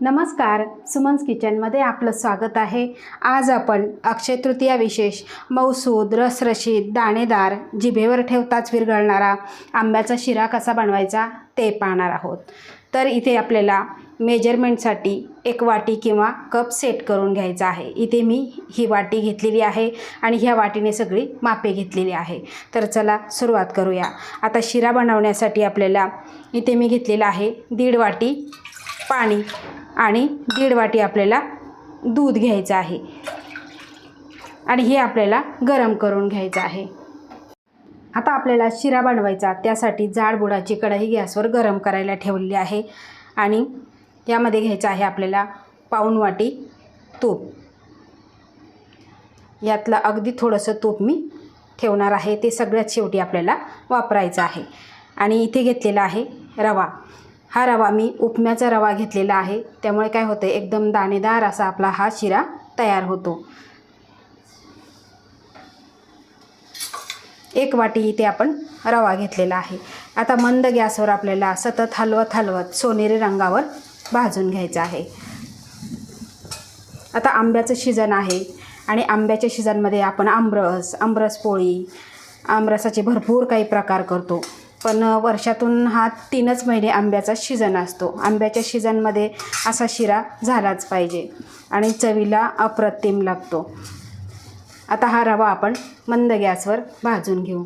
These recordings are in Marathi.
नमस्कार सुमन्स किचनमध्ये आपलं स्वागत आहे. आज आपण अक्षय तृतीया विशेष मौसूद रसरशीत दाणेदार जिभेवर ठेवताच विरघळणारा आंब्याचा शिरा कसा बनवायचा ते पाहणार आहोत. तर इथे आपल्याला मेजरमेंटसाठी एक वाटी किंवा कप सेट करून घ्यायचा आहे. इथे मी ही वाटी घेतलेली आहे आणि ह्या वाटीने सगळी मापे घेतलेली आहे. तर चला सुरुवात करूया. आता शिरा बनवण्यासाठी आपल्याला इथे मी घेतलेलं आहे दीड वाटी पाणी. आणि दीड वाटी आपल्याला दूध घ्यायचं आहे. आणि हे आपल्याला गरम करून घ्यायचं आहे. आता आपल्याला शिरा बनवायचा त्यासाठी जाड बुडाची कढई गॅसवर गरम करायला ठेवलेली आहे. आणि यामध्ये घ्यायचं आहे आपल्याला पाऊण वाटी तूप. यातलं अगदी थोडंसं तूप मी ठेवणार आहे. ते सगळ्यात शेवटी आपल्याला वापरायचं आहे. आणि इथे घेतलेला आहे रवा. हा रवा मी उपम्याचा रवा घेतलेला आहे. त्यामुळे काय होतं एकदम दाणेदार असा आपला हा शिरा तयार होतो. एक वाटी इथे आपण रवा घेतलेला आहे. आता मंद गॅसवर आपल्याला सतत हलवत हलवत सोनेरी रंगावर भाजून घ्यायचं आहे. आता आंब्याचं सीजन आहे आणि आंब्याच्या शिजनमध्ये आपण आमरस आमरस पोळी आमरसाचे भरपूर काही प्रकार करतो. पण वर्षातून हा तीनच महिने आंब्याचा सीझन असतो. आंब्याच्या सीझनमध्ये असा शिरा झालाच पाहिजे आणि चवीला अप्रतिम लागतो. आता हा रवा आपण मंद गॅसवर भाजून घेऊ.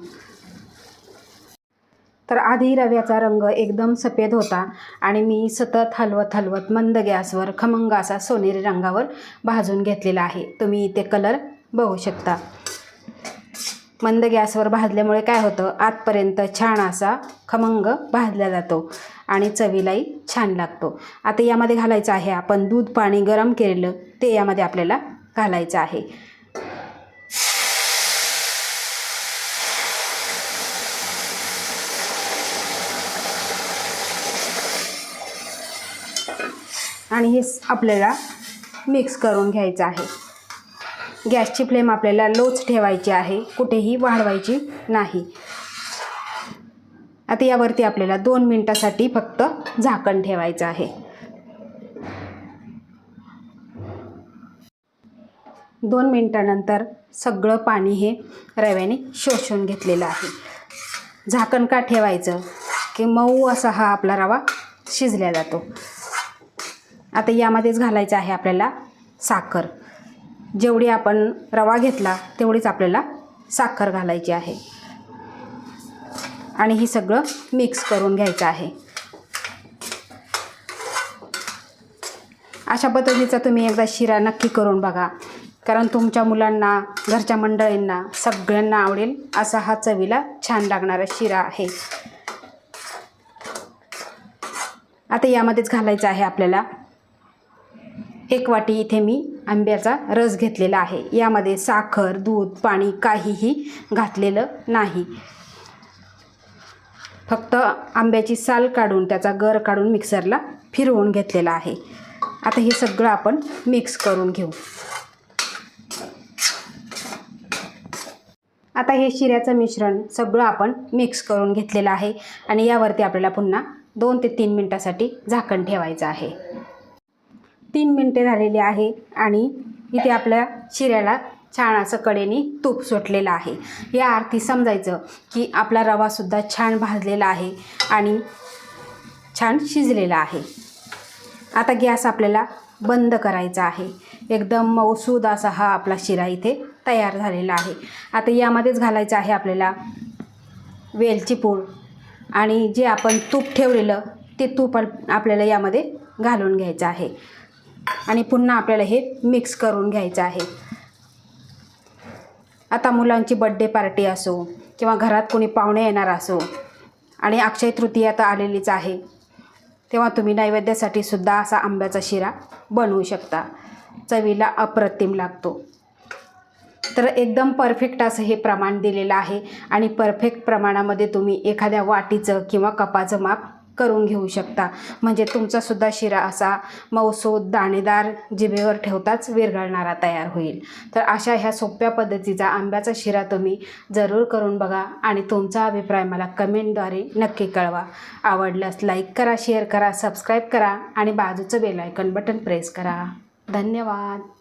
तर आधी रव्याचा रंग एकदम सफेद होता आणि मी सतत हलवत हलवत मंद गॅसवर खमंग असा सोनेरी रंगावर भाजून घेतलेला आहे. तुम्ही इथे कलर बघू शकता. मंद गॅसवर भाजल्यामुळे काय होतं? आतपर्यंत छान असा खमंग भाजला जातो आणि चवीलाही छान लागतो. आता यामध्ये घालायचं आहे आपण दूध पाणी गरम केलेलं ते यामध्ये आपल्याला घालायचं आहे. आणि हे आपल्याला मिक्स करून घ्यायचं आहे. गॅसची फ्लेम आपल्याला लोच ठेवायची आहे कुठेही वाढवायची नाही. आता यावरती आपल्याला दोन मिनटासाठी फक्त झाकण ठेवायचं आहे. दोन मिनटानंतर सगळं पाणी हे रव्याने शोषून घेतलेलं आहे. झाकण का ठेवायचं? की मऊ असा हा आपला रवा शिजल्या जातो. आता यामध्येच घालायचं आहे आपल्याला साखर. जेवढी आपण रवा घेतला तेवढीच आपल्याला साखर घालायची आहे. आणि हे सगळं मिक्स करून घ्यायचं आहे. अशा पद्धतीचा तुम्ही एकदा शिरा नक्की करून बघा. कारण तुमच्या मुलांना घरच्या मंडळींना सगळ्यांना आवडेल असा हा चवीला छान लागणारा शिरा आहे. आता यामध्येच घालायचं आहे आपल्याला. एक वाटी इथे मी आंब्याचा रस घेतलेला आहे. यामध्ये साखर दूध पाणी काहीही घातलेलं नाही. फक्त आंब्याची साल काढून त्याचा गर काढून मिक्सरला फिरवून घेतलेला आहे. आता हे सगळं आपण मिक्स करून घेऊ. आता हे शिऱ्याचं मिश्रण सगळं आपण मिक्स करून घेतलेलं आहे आणि यावरती आपल्याला पुन्हा दोन ते तीन मिनटासाठी झाकण ठेवायचं आहे. तीन मिनटे झालेली आहे आणि इथे आपल्या शिऱ्याला छान असं कडेने तूप सुटलेलं आहे. या आरती समजायचं की आपला रवासुद्धा छान भाजलेला आहे आणि छान शिजलेला आहे. आता गॅस आपल्याला बंद करायचा आहे. एकदम मौसूद असा हा आपला शिरा इथे तयार झालेला आहे. आता यामध्येच घालायचं आहे आपल्याला वेलची पूड आणि जे आपण तूप ठेवलेलं ते तूप आपल्याला यामध्ये घालून घ्यायचं आहे. आणि पुन्हा आपल्याला हे मिक्स करून घ्यायचं आहे. आता मुलांची बड्डे पार्टी असो किंवा घरात कोणी पाहुणे येणार असो आणि अक्षय तृतीया तर आलेलीच आहे तेव्हा तुम्ही नैवेद्यासाठी सुद्धा असा आंब्याचा शिरा बनवू शकता. चवीला अप्रतिम लागतो. तर एकदम परफेक्ट असं हे प्रमाण दिलेलं आहे आणि परफेक्ट प्रमाणामध्ये तुम्ही एखाद्या वाटीचं किंवा कपाचं माप करून घेऊ शकता. म्हणजे तुमचासुद्धा शिरा असा मऊसूद दाणेदार जिभेवर ठेवताच विरघळणारा तयार होईल. तर अशा ह्या सोप्या पद्धतीचा आंब्याचा शिरा तुम्ही जरूर करून बघा आणि तुमचा अभिप्राय मला कमेंटद्वारे नक्की कळवा. आवडल्यास लाईक करा शेअर करा सबस्क्राईब करा आणि बाजूचं बेल आयकॉन बटन प्रेस करा. धन्यवाद.